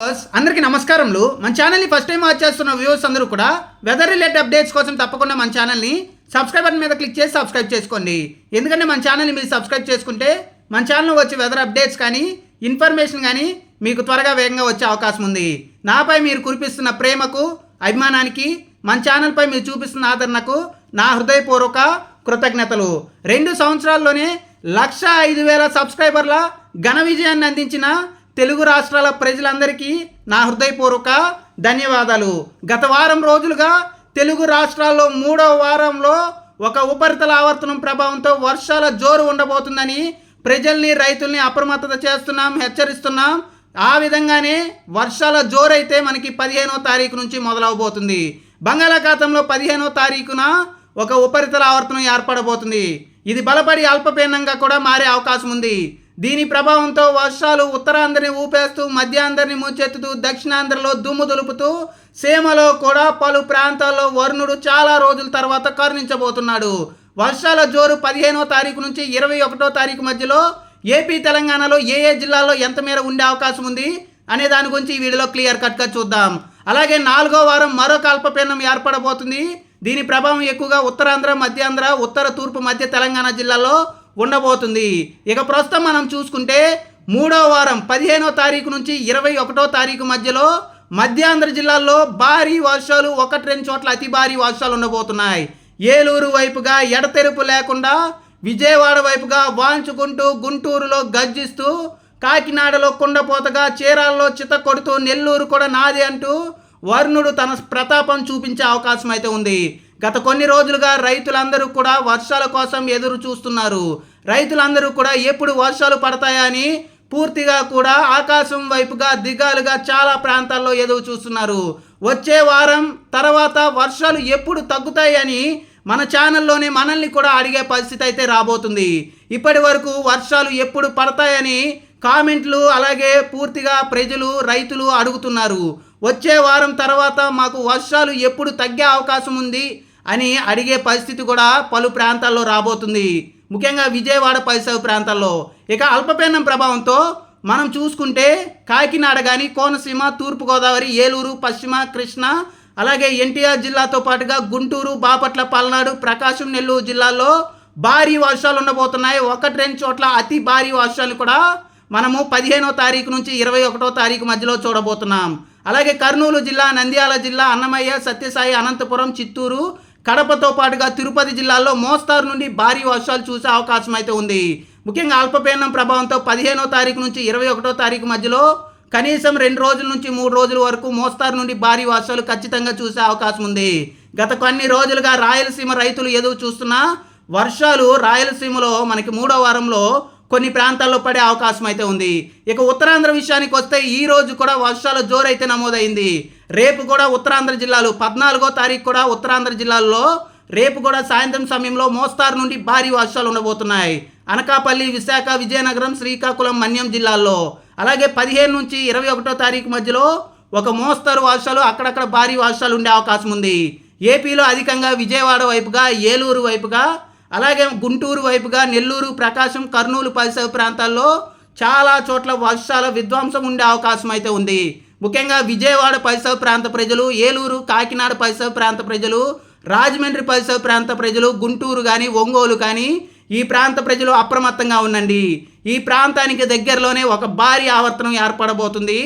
అందరికీ నమస్కారములు. మన ఛానల్ని ఫస్ట్ టైం వాచ్ చేస్తున్న వ్యూవర్స్ అందరూ కూడా వెదర్ రిలేటెడ్ అప్డేట్స్ కోసం తప్పకుండా మన ఛానల్ని సబ్స్క్రైబ్ బటన్ మీద క్లిక్ చేసి సబ్స్క్రైబ్ చేసుకోండి. ఎందుకంటే మన ఛానల్ని మీరు సబ్స్క్రైబ్ చేసుకుంటే మన ఛానల్లో వచ్చే వెదర్ అప్డేట్స్ కానీ ఇన్ఫర్మేషన్ కానీ మీకు త్వరగా వేగంగా వచ్చే అవకాశం ఉంది. నాపై మీరు కురిపిస్తున్న ప్రేమకు అభిమానానికి మన ఛానల్పై మీరు చూపిస్తున్న ఆదరణకు నా హృదయపూర్వక కృతజ్ఞతలు. రెండు సంవత్సరాల్లోనే లక్ష ఐదు వేల సబ్స్క్రైబర్ల ఘన విజయాన్ని అందించిన తెలుగు రాష్ట్రాల ప్రజలందరికీ నా హృదయపూర్వక ధన్యవాదాలు. గత వారం రోజులుగా తెలుగు రాష్ట్రాల్లో మూడవ వారంలో ఒక ఉపరితల ఆవర్తనం ప్రభావంతో వర్షాల జోరు ఉండబోతుందని ప్రజల్ని రైతుల్ని అప్రమత్తత చేస్తున్నాం హెచ్చరిస్తున్నాం. ఆ విధంగానే వర్షాల జోరైతే మనకి పదిహేనో తారీఖు నుంచి మొదలవబోతుంది. బంగాళాఖాతంలో పదిహేనో తారీఖున ఒక ఉపరితల ఆవర్తనం ఏర్పడబోతుంది. ఇది బలపడి అల్పపీడనంగా కూడా మారే అవకాశం ఉంది. దీని ప్రభావంతో వర్షాలు ఉత్తరాంధ్రని ఊపేస్తూ మధ్యాంధ్రని ముంచెత్తుతూ దక్షిణాంధ్రలో దుమ్ము దులుపుతూ సీమలో కూడా పలు ప్రాంతాల్లో వరుణుడు చాలా రోజుల తర్వాత కరుణించబోతున్నాడు. వర్షాల జోరు పదిహేనో తారీఖు నుంచి ఇరవై ఒకటో తారీఖు మధ్యలో ఏపీ తెలంగాణలో ఏ ఏ జిల్లాల్లో ఎంత మేర ఉండే అవకాశం ఉంది అనే దాని గురించి ఈ వీడియోలో క్లియర్ కట్గా చూద్దాం. అలాగే నాలుగో వారం మరొక అల్పపీడనం ఏర్పడబోతుంది. దీని ప్రభావం ఎక్కువగా ఉత్తరాంధ్ర మధ్యాంధ్ర ఉత్తర తూర్పు మధ్య తెలంగాణ జిల్లాలో ఉండబోతుంది. ఇక ప్రస్తుతం మనం చూసుకుంటే మూడో వారం పదిహేనో తారీఖు నుంచి ఇరవై ఒకటో తారీఖు మధ్యలో మధ్యాంధ్ర జిల్లాల్లో భారీ వర్షాలు ఒకటి రెండు చోట్ల అతి భారీ వర్షాలు ఉండబోతున్నాయి. ఏలూరు వైపుగా ఎడతెరుపు లేకుండా విజయవాడ వైపుగా వాంచుకుంటూ గుంటూరులో గర్జిస్తూ కాకినాడలో కుండపోతగా చీరాల్లో చిత కొడుతూ నెల్లూరు కూడా నాది అంటూ వరుణుడు తన ప్రతాపం చూపించే అవకాశం అయితే ఉంది. గత కొన్ని రోజులుగా రైతులందరూ కూడా వర్షాల కోసం ఎదురు చూస్తున్నారు. రైతులందరూ కూడా ఎప్పుడు వర్షాలు పడతాయని పూర్తిగా కూడా ఆకాశం వైపుగా దిగాలుగా చాలా ప్రాంతాల్లో ఎదురు చూస్తున్నారు. వచ్చే వారం తర్వాత వర్షాలు ఎప్పుడు తగ్గుతాయని మన ఛానల్లోనే మనల్ని కూడా అడిగే పరిస్థితి అయితే రాబోతుంది. ఇప్పటి వరకు వర్షాలు ఎప్పుడు పడతాయని కామెంట్లు అలాగే పూర్తిగా ప్రజలు రైతులు అడుగుతున్నారు. వచ్చే వారం తర్వాత మాకు వర్షాలు ఎప్పుడు తగ్గే అవకాశం ఉంది? అని అడిగే పరిస్థితి కూడా పలు ప్రాంతాల్లో రాబోతుంది. ముఖ్యంగా విజయవాడ పరిసర ప్రాంతాల్లో. ఇక అల్పపీడనం ప్రభావంతో మనం చూసుకుంటే కాకినాడ కానీ కోనసీమ తూర్పుగోదావరి ఏలూరు పశ్చిమ కృష్ణ అలాగే ఎన్టీఆర్ జిల్లాతో పాటుగా గుంటూరు బాపట్ల పల్నాడు ప్రకాశం నెల్లూరు జిల్లాల్లో భారీ వర్షాలు ఉండబోతున్నాయి. ఒకటి రెండు చోట్ల అతి భారీ వర్షాలు కూడా మనము పదిహేనో తారీఖు నుంచి ఇరవై ఒకటో తారీఖు మధ్యలో చూడబోతున్నాం. అలాగే కర్నూలు జిల్లా నంద్యాల జిల్లా అన్నమయ్య సత్యసాయి అనంతపురం చిత్తూరు కడపతో పాటుగా తిరుపతి జిల్లాలో మోస్తారు నుండి భారీ వర్షాలు చూసే అవకాశం అయితే ఉంది. ముఖ్యంగా అల్పపీడనం ప్రభావంతో పదిహేనో తారీఖు నుంచి ఇరవై ఒకటో తారీఖు మధ్యలో కనీసం రెండు రోజుల నుంచి మూడు రోజుల వరకు మోస్తారు నుండి భారీ వర్షాలు ఖచ్చితంగా చూసే అవకాశం ఉంది. గత కొన్ని రోజులుగా రాయలసీమ రైతులు ఎదురు చూస్తున్న వర్షాలు రాయలసీమలో మనకి మూడో వారంలో కొన్ని ప్రాంతాల్లో పడే అవకాశం అయితే ఉంది. ఇక ఉత్తరాంధ్ర విషయానికి వస్తే ఈ రోజు కూడా వర్షాల జోరైతే నమోదైంది. రేపు కూడా ఉత్తరాంధ్ర జిల్లాలు పద్నాలుగో తారీఖు కూడా ఉత్తరాంధ్ర జిల్లాల్లో రేపు కూడా సాయంత్రం సమయంలో మోస్తారు నుండి భారీ వర్షాలు ఉండబోతున్నాయి. అనకాపల్లి విశాఖ విజయనగరం శ్రీకాకుళం మన్యం జిల్లాల్లో. అలాగే పదిహేను నుంచి ఇరవై ఒకటో తారీఖు మధ్యలో ఒక మోస్తరు వర్షాలు అక్కడక్కడ భారీ వర్షాలు ఉండే అవకాశం ఉంది. ఏపీలో అధికంగా విజయవాడ వైపుగా ఏలూరు వైపుగా అలాగే గుంటూరు వైపుగా నెల్లూరు ప్రకాశం కర్నూలు పరిసర ప్రాంతాల్లో చాలా చోట్ల వర్షాల విధ్వంసం ఉండే అవకాశం అయితే ఉంది. ముఖ్యంగా విజయవాడ పరిసర ప్రాంత ప్రజలు ఏలూరు కాకినాడ పరిసర ప్రాంత ప్రజలు రాజమండ్రి పరిసర ప్రాంత ప్రజలు గుంటూరు కానీ ఒంగోలు కానీ ఈ ప్రాంత ప్రజలు అప్రమత్తంగా ఉండండి. ఈ ప్రాంతానికి దగ్గరలోనే ఒక భారీ ఆవర్తనం ఏర్పడబోతుంది.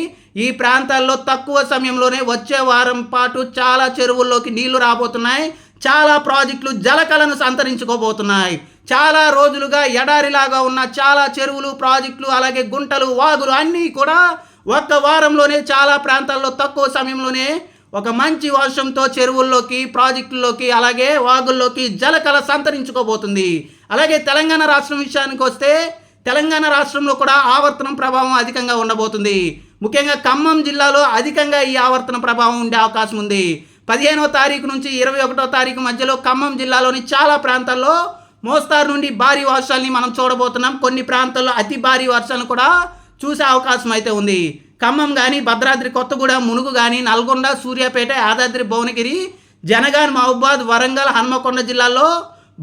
ఈ ప్రాంతాల్లో తక్కువ సమయంలోనే వచ్చే వారం పాటు చాలా చెరువుల్లోకి నీళ్ళు రాబోతున్నాయి. చాలా ప్రాజెక్టులు జలకలను సంతరించుకోబోతున్నాయి. చాలా రోజులుగా ఎడారిలాగా ఉన్న చాలా చెరువులు ప్రాజెక్టులు అలాగే గుంటలు వాగులు అన్నీ కూడా ఒక్క వారంలోనే చాలా ప్రాంతాల్లో తక్కువ సమయంలోనే ఒక మంచి వర్షంతో చెరువుల్లోకి ప్రాజెక్టుల్లోకి అలాగే వాగుల్లోకి జలకళ సంతరించుకోబోతుంది. అలాగే తెలంగాణ రాష్ట్రం విషయానికి వస్తే తెలంగాణ రాష్ట్రంలో కూడా ఆవర్తనం ప్రభావం అధికంగా ఉండబోతుంది. ముఖ్యంగా ఖమ్మం జిల్లాలో అధికంగా ఈ ఆవర్తన ప్రభావం ఉండే అవకాశం ఉంది. పదిహేనో తారీఖు నుంచి ఇరవై ఒకటో తారీఖు మధ్యలో ఖమ్మం జిల్లాలోని చాలా ప్రాంతాల్లో మోస్తారు నుండి భారీ వర్షాలని మనం చూడబోతున్నాం. కొన్ని ప్రాంతాల్లో అతి భారీ వర్షాలను కూడా చూసే అవకాశం అయితే ఉంది. ఖమ్మం కానీ భద్రాద్రి కొత్తగూడెం మునుగు కానీ నల్గొండ సూర్యాపేట యాదాద్రి భువనగిరి జనగాన్ మహబూబాద్ వరంగల్ హనుమకొండ జిల్లాల్లో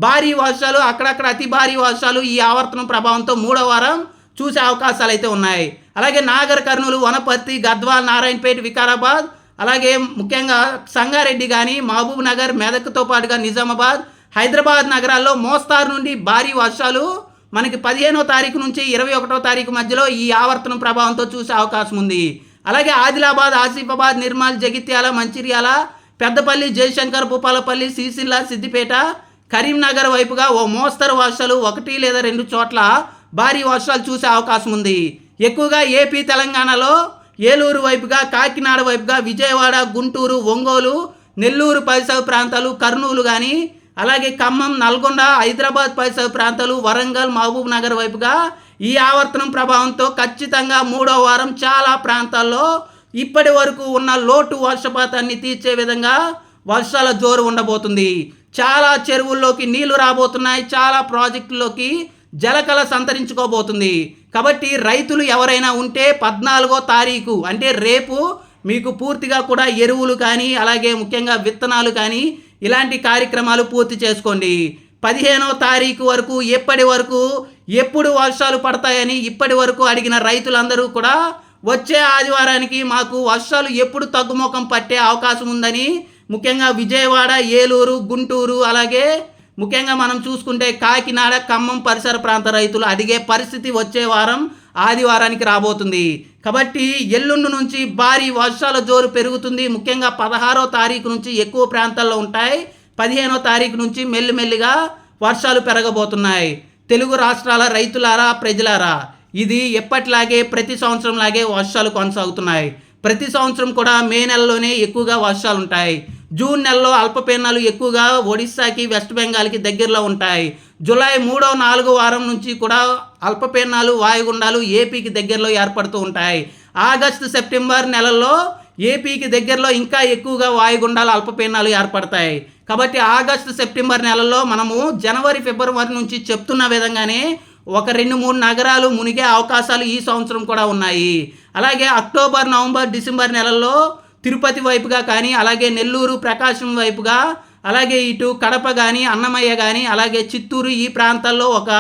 భారీ వర్షాలు అక్కడక్కడ అతి భారీ వర్షాలు ఈ ఆవర్తనం ప్రభావంతో మూడో వారం చూసే అవకాశాలు అయితే ఉన్నాయి. అలాగే నాగర్ కర్నూలు వనపర్తి గద్వాల్ నారాయణపేట వికారాబాద్ అలాగే ముఖ్యంగా సంగారెడ్డి కానీ మహబూబ్ నగర్ మెదక్తో పాటుగా నిజామాబాద్ హైదరాబాద్ నగరాల్లో మోస్తారు నుండి భారీ వర్షాలు మనకి పదిహేనో తారీఖు నుంచి ఇరవై ఒకటో తారీఖు మధ్యలో ఈ ఆవర్తనం ప్రభావంతో చూసే అవకాశం ఉంది. అలాగే ఆదిలాబాద్ ఆసిఫాబాద్ నిర్మల్ జగిత్యాల మంచిర్యాల పెద్దపల్లి జయశంకర్ భూపాలపల్లి సిరిసిల్ల సిద్దిపేట కరీంనగర్ వైపుగా ఓ మోస్తరు వర్షాలు ఒకటి లేదా రెండు చోట్ల భారీ వర్షాలు చూసే అవకాశం ఉంది. ఎక్కువగా ఏపీ తెలంగాణలో ఏలూరు వైపుగా కాకినాడ వైపుగా విజయవాడ గుంటూరు ఒంగోలు నెల్లూరు పరిసర ప్రాంతాలు కర్నూలు కానీ అలాగే ఖమ్మం నల్గొండ హైదరాబాద్ పరిసర ప్రాంతాలు వరంగల్ మహబూబ్ నగర్ వైపుగా ఈ ఆవర్తనం ప్రభావంతో ఖచ్చితంగా మూడో వారం చాలా ప్రాంతాల్లో ఇప్పటి వరకు ఉన్న లోటు వర్షపాతాన్ని తీర్చే విధంగా వర్షాల జోరు ఉండబోతుంది. చాలా చెరువుల్లోకి నీళ్ళు రాబోతున్నాయి. చాలా ప్రాజెక్టుల్లోకి జలకళ సంతరించుకోబోతుంది. కాబట్టి రైతులు ఎవరైనా ఉంటే పద్నాలుగో తారీఖు అంటే రేపు మీకు పూర్తిగా కూడా ఎరువులు కానీ అలాగే ముఖ్యంగా విత్తనాలు కానీ ఇలాంటి కార్యక్రమాలు పూర్తి చేసుకోండి. పదిహేనో తారీఖు వరకు ఎప్పటి వరకు ఎప్పుడు వర్షాలు పడతాయని ఇప్పటి వరకు అడిగిన రైతులందరూ కూడా వచ్చే ఆదివారానికి మాకు వర్షాలు ఎప్పుడు తగ్గుముఖం పట్టే అవకాశం ఉందని ముఖ్యంగా విజయవాడ ఏలూరు గుంటూరు అలాగే ముఖ్యంగా మనం చూసుకుంటే కాకినాడ ఖమ్మం పరిసర ప్రాంత రైతులు అడిగే పరిస్థితి వచ్చే వారం ఆదివారానికి రాబోతుంది. కాబట్టి ఎల్లుండి నుంచి భారీ వర్షాల జోరు పెరుగుతుంది. ముఖ్యంగా పదహారో తారీఖు నుంచి ఎక్కువ ప్రాంతాల్లో ఉంటాయి. పదిహేనో తారీఖు నుంచి మెల్లిమెల్లిగా వర్షాలు పెరగబోతున్నాయి. తెలుగు రాష్ట్రాల రైతులారా ప్రజలారా ఇది ఎప్పటిలాగే ప్రతి సంవత్సరం లాగే వర్షాలు కొనసాగుతున్నాయి. ప్రతి సంవత్సరం కూడా మే నెలలోనే ఎక్కువగా వర్షాలు ఉంటాయి జూన్ నెలలో అల్పపీడనాలు ఎక్కువగా ఒడిస్సాకి వెస్ట్ బెంగాల్కి దగ్గరలో ఉంటాయి. జూలై మూడో నాలుగో వారం నుంచి కూడా అల్పపీడనాలు వాయుగుండాలు ఏపీకి దగ్గరలో ఏర్పడుతూ ఉంటాయి. ఆగస్టు సెప్టెంబర్ నెలల్లో ఏపీకి దగ్గరలో ఇంకా ఎక్కువగా వాయుగుండాలు అల్పపీడనాలు ఏర్పడతాయి. కాబట్టి ఆగస్టు సెప్టెంబర్ నెలలో మనము జనవరి ఫిబ్రవరి నుంచి చెప్తున్న విధంగానే ఒక రెండు మూడు నగరాలు మునిగే అవకాశాలు ఈ సంవత్సరం కూడా ఉన్నాయి. అలాగే అక్టోబర్ నవంబర్ డిసెంబర్ నెలల్లో తిరుపతి వైపుగా కానీ అలాగే నెల్లూరు ప్రకాశం వైపుగా అలాగే ఇటు కడప కానీ అన్నమయ్య కానీ అలాగే చిత్తూరు ఈ ప్రాంతాల్లో ఒక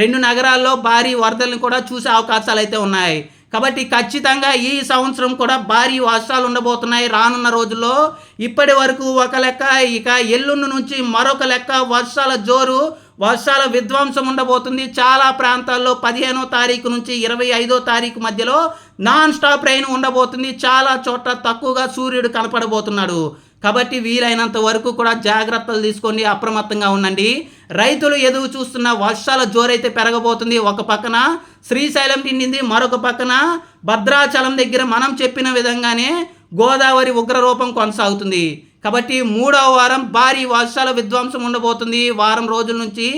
రెండు నగరాల్లో భారీ వరదలను కూడా చూసే అవకాశాలు అయితే ఉన్నాయి. కాబట్టి ఖచ్చితంగా ఈ సంవత్సరం కూడా భారీ వర్షాలు ఉండబోతున్నాయి. రానున్న రోజుల్లో ఇప్పటి వరకు ఒక లెక్క ఇక ఎల్లుండి నుంచి మరొక లెక్క వర్షాల జోరు వర్షాల విధ్వంసం ఉండబోతుంది. చాలా ప్రాంతాల్లో పదిహేనో తారీఖు నుంచి ఇరవై ఐదో తారీఖు మధ్యలో నాన్ స్టాప్ రైన్ ఉండబోతుంది. చాలా చోట్ల తక్కువగా సూర్యుడు కనపడబోతున్నాడు. కాబట్టి వీలైనంత వరకు కూడా జాగ్రత్తలు తీసుకోండి అప్రమత్తంగా ఉండండి. రైతులు ఎదుగు చూస్తున్న వర్షాల జోరైతే పెరగబోతుంది. ఒక పక్కన శ్రీశైలం నిండింది మరొక పక్కన భద్రాచలం దగ్గర మనం చెప్పిన విధంగానే గోదావరి ఉగ్రరూపం కొనసాగుతుంది. కాబట్టి మూడవ వారం భారీ వర్షాల విధ్వంసం ఉండబోతుంది. వారం రోజుల నుంచి